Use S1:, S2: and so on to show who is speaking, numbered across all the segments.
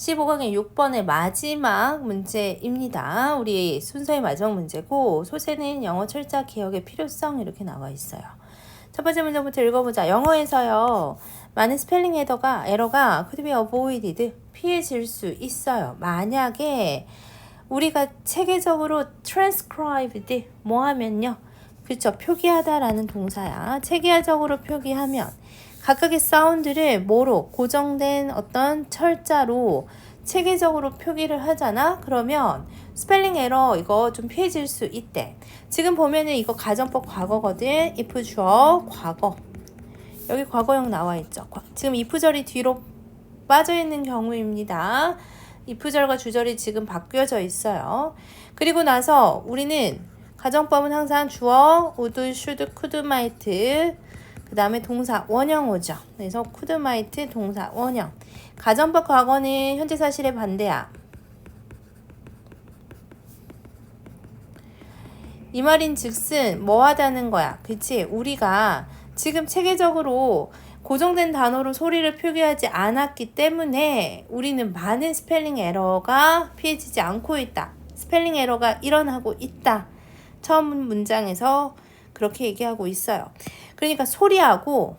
S1: 15강의 6번의 마지막 문제입니다. 우리 순서의 마지막 문제고 소세는 영어 철자 개혁의 필요성 이렇게 나와 있어요. 첫 번째 문제부터 읽어보자. 영어에서요. 많은 스펠링 에러가 에러가 could be avoided 피해질 수 있어요. 만약에 우리가 체계적으로 transcribed 뭐 하면요. 그렇죠. 표기하다라는 동사야. 체계적으로 표기하면 각각의 사운드를 뭐로 고정된 어떤 철자로 체계적으로 표기를 하잖아. 그러면 스펠링 에러 이거 좀 피해질 수 있대. 지금 보면은 이거 가정법 과거거든. if 주어 과거. 여기 과거형 나와 있죠. 과- 지금 if절이 뒤로 빠져 있는 경우입니다. if절과 주절이 지금 바뀌어져 있어요. 그리고 나서 우리는 가정법은 항상 주어, would, should, could, might 그 다음에 동사 원형 오죠. 그래서 could, might 동사 원형. 가정법 과거는 현재 사실의 반대야. 이 말인 즉슨 뭐 하다는 거야. 그치? 우리가 지금 체계적으로 고정된 단어로 소리를 표기하지 않았기 때문에 우리는 많은 스펠링 에러가 피해지지 않고 있다. 스펠링 에러가 일어나고 있다. 처음 문장에서 그렇게 얘기하고 있어요. 그러니까 소리하고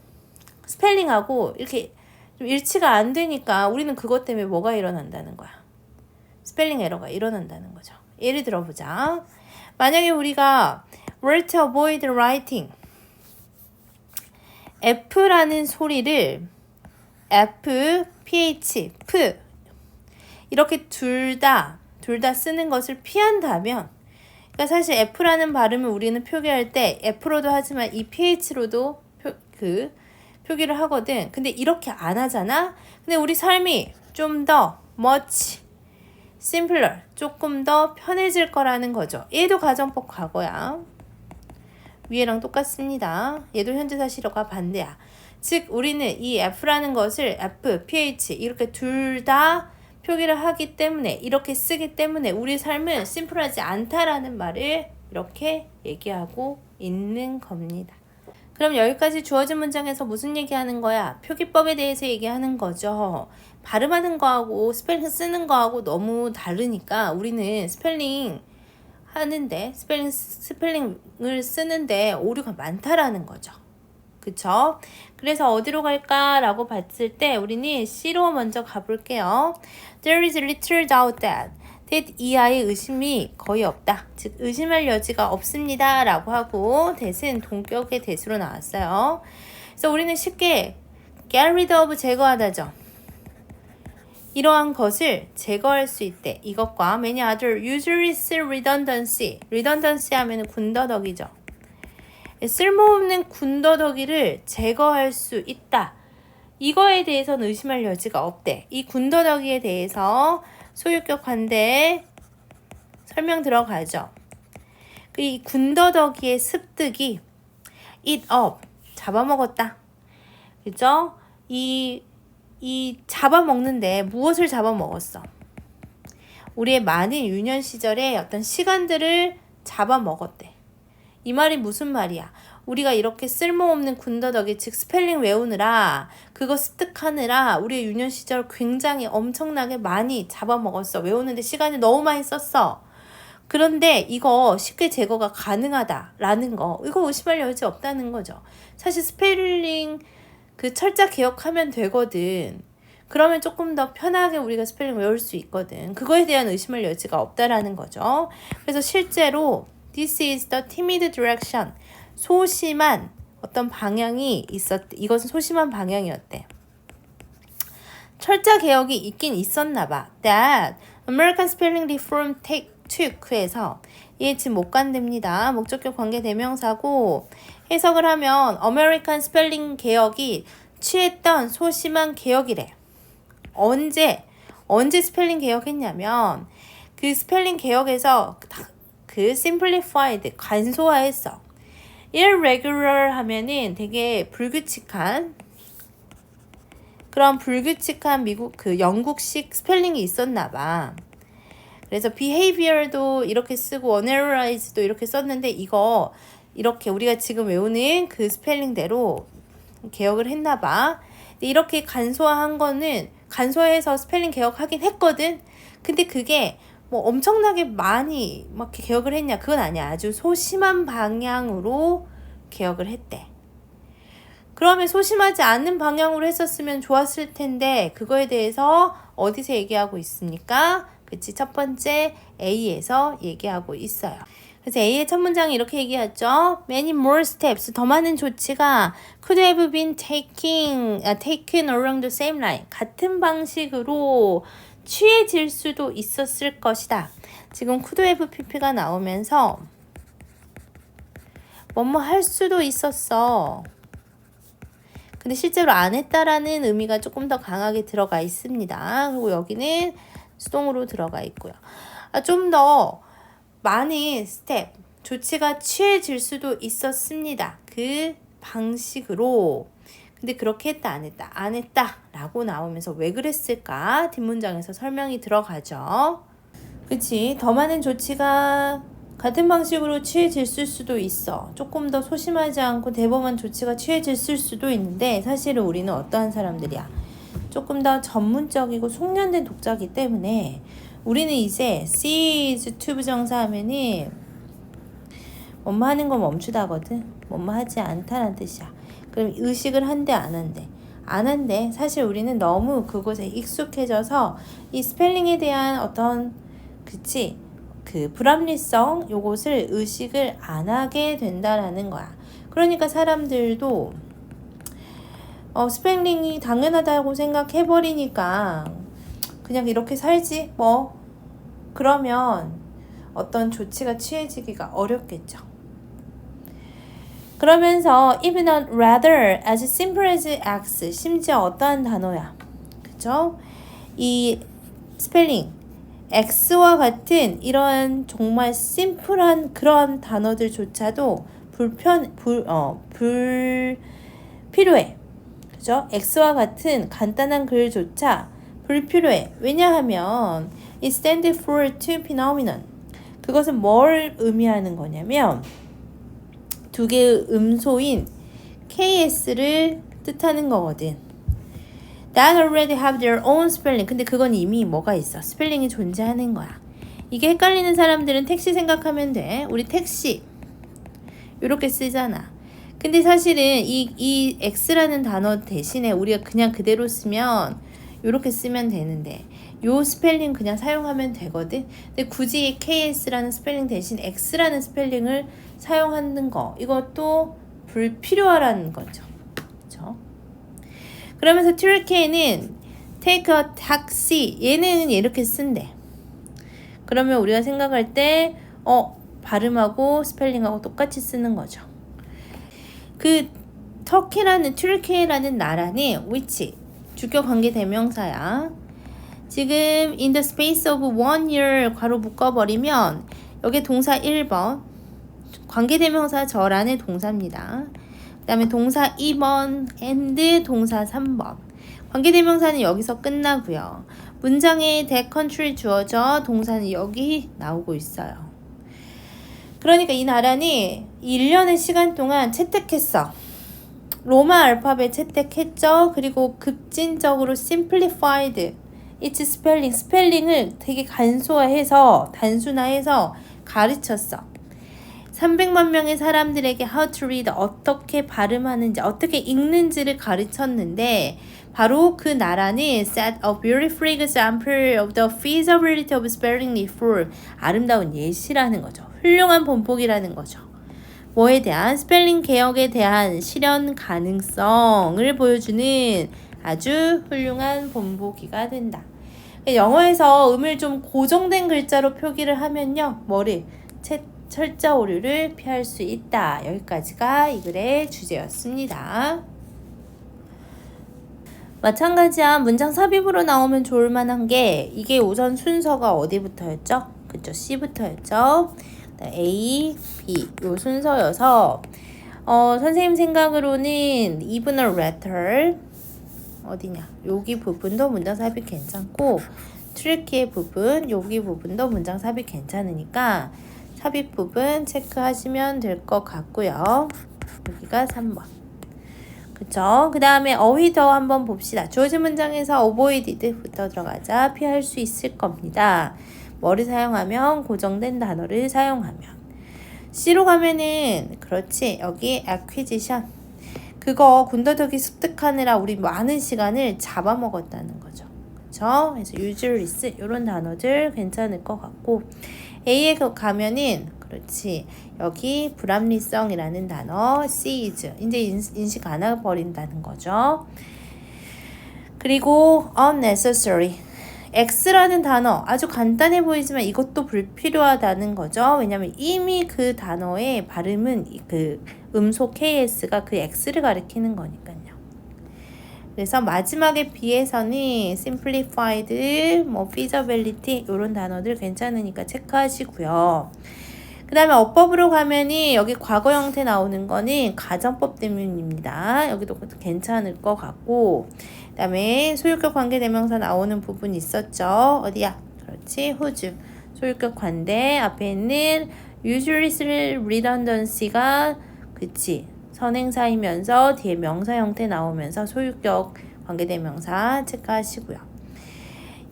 S1: 스펠링하고 이렇게 좀 일치가 안 되니까 우리는 그것 때문에 뭐가 일어난다는 거야. 스펠링 에러가 일어난다는 거죠. 예를 들어 보자. 만약에 우리가 were to avoid writing F라는 소리를 F, PH, F 이렇게 둘 다, 둘 다 쓰는 것을 피한다면 그러니까 사실 F라는 발음을 우리는 표기할 때 F로도 하지만 이 PH로도 표, 그 표기를 하거든. 근데 이렇게 안 하잖아. 근데 우리 삶이 좀 더 much simpler 조금 더 편해질 거라는 거죠. 얘도 가정법 과거야. 위에랑 똑같습니다. 얘도 현재 사실어가 반대야. 즉 우리는 이 F라는 것을 F, PH 이렇게 둘다 표기를 하기 때문에 이렇게 쓰기 때문에 우리 삶은 심플하지 않다라는 말을 이렇게 얘기하고 있는 겁니다. 그럼 여기까지 주어진 문장에서 무슨 얘기하는 거야? 표기법에 대해서 얘기하는 거죠. 발음하는 거하고 스펠링 쓰는 거하고 너무 다르니까 우리는 스펠링 하는데 스펠링 스펠링을 쓰는데 오류가 많다라는 거죠. 그쵸? 그래서 어디로 갈까라고 봤을 때 우리는 C로 먼저 가볼게요. There is little doubt that that 이하의 의심이 거의 없다. 즉 의심할 여지가 없습니다. 라고 하고 대신 동격의 대수로 나왔어요. 그래서 우리는 쉽게 get rid of 제거하다죠. 이러한 것을 제거할 수 있대. 이것과 many other useless redundancy. redundancy 하면 군더더기죠. 쓸모없는 군더더기를 제거할 수 있다. 이거에 대해서는 의심할 여지가 없대. 이 군더더기에 대해서 소유격 관대 설명 들어가죠. 그이 군더더기의 습득이 eat up 잡아먹었다. 그죠? 이, 이 잡아먹는데 무엇을 잡아먹었어? 우리의 많은 유년 시절의 어떤 시간들을 잡아먹었대. 이 말이 무슨 말이야? 우리가 이렇게 쓸모없는 군더더기 즉 스펠링 외우느라 그거 습득하느라 우리의 유년 시절 굉장히 엄청나게 많이 잡아먹었어. 외우는데 시간을 너무 많이 썼어. 그런데 이거 쉽게 제거가 가능하다라는 거 이거 의심할 여지 없다는 거죠. 사실 스펠링 그 철자 기억하면 되거든. 그러면 조금 더 편하게 우리가 스펠링 외울 수 있거든. 그거에 대한 의심할 여지가 없다라는 거죠. 그래서 실제로 this is the timid direction. 소심한 어떤 방향이 있었 이것은 소심한 방향이었대. 철자 개혁이 있긴 있었나 봐. That American Spelling Reform take took에서 얘 지금 못 간답니다. 목적격 관계 대명사고 해석을 하면 American Spelling 개혁이 취했던 소심한 개혁이래. 언제 언제 스펠링 개혁했냐면 그 스펠링 개혁에서 다- 그 simplified 간소화했어. irregular 하면은 되게 불규칙한 그런 불규칙한 미국 그 영국식 스펠링이 있었나 봐. 그래서 behavior도 이렇게 쓰고 analyze도 이렇게 썼는데 이거 이렇게 우리가 지금 외우는 그 스펠링대로 개혁을 했나 봐. 이렇게 간소화한 거는 간소해서 스펠링 개혁하긴 했거든. 근데 그게 뭐 엄청나게 많이 막 개혁을 했냐? 그건 아니야. 아주 소심한 방향으로 개혁을 했대. 그러면 소심하지 않는 방향으로 했었으면 좋았을 텐데 그거에 대해서 어디서 얘기하고 있습니까? 그치 첫 번째 A에서 얘기하고 있어요. 그래서 A의 첫 문장이 이렇게 얘기하죠. Many more steps 더 많은 조치가 could have been taking 아, taken along the same line 같은 방식으로 취해질 수도 있었을 것이다. 지금 could have pp가 나오면서 뭐뭐 할 수도 있었어. 근데 실제로 안 했다라는 의미가 조금 더 강하게 들어가 있습니다. 그리고 여기는 수동으로 들어가 있고요. 아, 좀 더 많은 스텝, 조치가 취해질 수도 있었습니다. 그 방식으로. 근데 그렇게 했다, 안 했다, 안 했다 라고 나오면서 왜 그랬을까? 뒷문장에서 설명이 들어가죠. 그치. 더 많은 조치가 같은 방식으로 취해질 수도 있어. 조금 더 소심하지 않고 대범한 조치가 취해질 수도 있는데 사실은 우리는 어떠한 사람들이야? 조금 더 전문적이고 숙련된 독자이기 때문에 우리는 이제 sees to 부정사 하면은 뭐뭐 하는 거 멈추다거든. 뭐뭐 하지 않다는 뜻이야. 그럼 의식을 한대 안 한대. 안 한대. 사실 우리는 너무 그곳에 익숙해져서 이 스펠링에 대한 어떤 그치 그 불합리성 요것을 의식을 안 하게 된다라는 거야. 그러니까 사람들도 어, 스펠링이 당연하다고 생각해 버리니까 그냥 이렇게 살지 뭐 그러면 어떤 조치가 취해지기가 어렵겠죠. 그러면서 even a rather as simple as x 심지어 어떠한 단어야. 그죠? 이 스펠링 X와 같은 이런 정말 심플한 그런 단어들조차도 불편 불어 불 필요해. 그죠? X와 같은 간단한 글조차 불필요해. 왜냐하면 it stand for two phenomenon. 그것은 뭘 의미하는 거냐면 두 개의 음소인 KS를 뜻하는 거거든. that already have their own spelling. 근데 그건 이미 뭐가 있어? 스펠링이 존재하는 거야. 이게 헷갈리는 사람들은 택시 생각하면 돼. 우리 택시. 이렇게 쓰잖아. 근데 사실은 이, 이 X라는 단어 대신에 우리가 그냥 그대로 쓰면 이렇게 쓰면 되는데 요 스펠링 그냥 사용하면 되거든. 근데 굳이 KS라는 스펠링 대신 X라는 스펠링을 사용하는 거 이것도 불필요하라는 거죠. 그렇죠? 그러면서 튀르케는 take a taxi 얘는 이렇게 쓴대. 그러면 우리가 생각할 때 어, 발음하고 스펠링하고 똑같이 쓰는 거죠. 그 터키라는 튀르케라는 나라는 which 주격 관계 대명사야. 지금 in the space of one year 괄호 묶어버리면 여기 동사 1번 관계 대명사 저란의 동사입니다. 그 다음에 동사 2번 and 동사 3번 관계대명사는 여기서 끝나고요. 문장에 that country 주어져 동사는 여기 나오고 있어요. 그러니까 이 나라는 1년의 시간 동안 채택했어. 로마 알파벳 채택했죠. 그리고 급진적으로 simplified its spelling, 스펠링을 되게 간소화해서 단순화해서 가르쳤어. 300만 명의 사람들에게 how to read 어떻게 발음하는지 어떻게 읽는지를 가르쳤는데 바로 그 나라는 set a beautiful example of the feasibility of spelling reform 아름다운 예시라는 거죠. 훌륭한 본폭이라는 거죠. 뭐에 대한 스펠링 개혁에 대한 실현 가능성을 보여주는 아주 훌륭한 본보기가 된다. 영어에서 음을 좀 고정된 글자로 표기를 하면요. 뭐를 채 철자 오류를 피할 수 있다. 여기까지가 이 글의 주제였습니다. 마찬가지야 문장 삽입으로 나오면 좋을 만한 게 이게 우선 순서가 어디부터였죠? 그쵸 C부터였죠. A, B 요 순서여서 어, 선생님 생각으로는 even a letter 어디냐 여기 부분도 문장 삽입 괜찮고 트리키의 부분 여기 부분도 문장 삽입 괜찮으니까 삽입 부분 체크하시면 될 것 같고요. 여기가 3번. 그 그쵸? 그 다음에 어휘더 한번 봅시다. 주어진 문장에서 avoided부터 들어가자. 피할 수 있을 겁니다. 뭐를 사용하면 고정된 단어를 사용하면 C로 가면은 그렇지 여기 acquisition 그거 군더더기 습득하느라 우리 많은 시간을 잡아먹었다는 거죠. 그쵸? 그래서 usualist 이런 단어들 괜찮을 것 같고 A에 그 가면은 그렇지 여기 불합리성이라는 단어 seize 이제 인- 인식 안 해버린다는 거죠. 그리고 unnecessary X라는 단어 아주 간단해 보이지만 이것도 불필요하다는 거죠. 왜냐면 이미 그 단어의 발음은 이- 그 음소 KS가 그 X를 가리키는 거니까요. 그래서 마지막에 비해서는 simplified, 뭐 feasibility 이런 단어들 괜찮으니까 체크하시고요. 그 다음에 어법으로 가면이 여기 과거 형태 나오는 거는 가정법 때문입니다. 여기도 괜찮을 것 같고 그 다음에 소유격 관계 대명사 나오는 부분 있었죠. 어디야? 그렇지. 호주. 소유격 관대 앞에 있는 usually redundancy가 그치. 선행사이면서 뒤에 명사 형태 나오면서 소유격 관계 대명사 체크하시고요.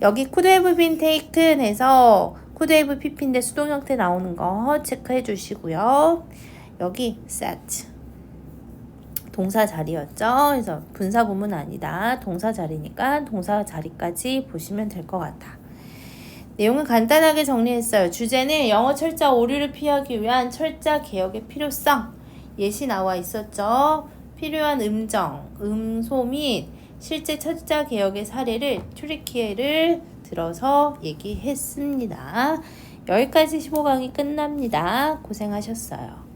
S1: 여기 taken 해서 could have pp인데 수동 형태 나오는 거 체크해 주시고요. 여기 set 동사 자리였죠. 그래서 분사 구문 아니다. 동사 자리니까 동사 자리까지 보시면 될 것 같아. 내용은 간단하게 정리했어요. 주제는 영어 철자 오류를 피하기 위한 철자 개혁의 필요성 예시 나와 있었죠. 필요한 음정, 음소 및 실제 철자 개혁의 사례를 튜리키에를 들어서 얘기했습니다. 여기까지 15강이 끝납니다. 고생하셨어요.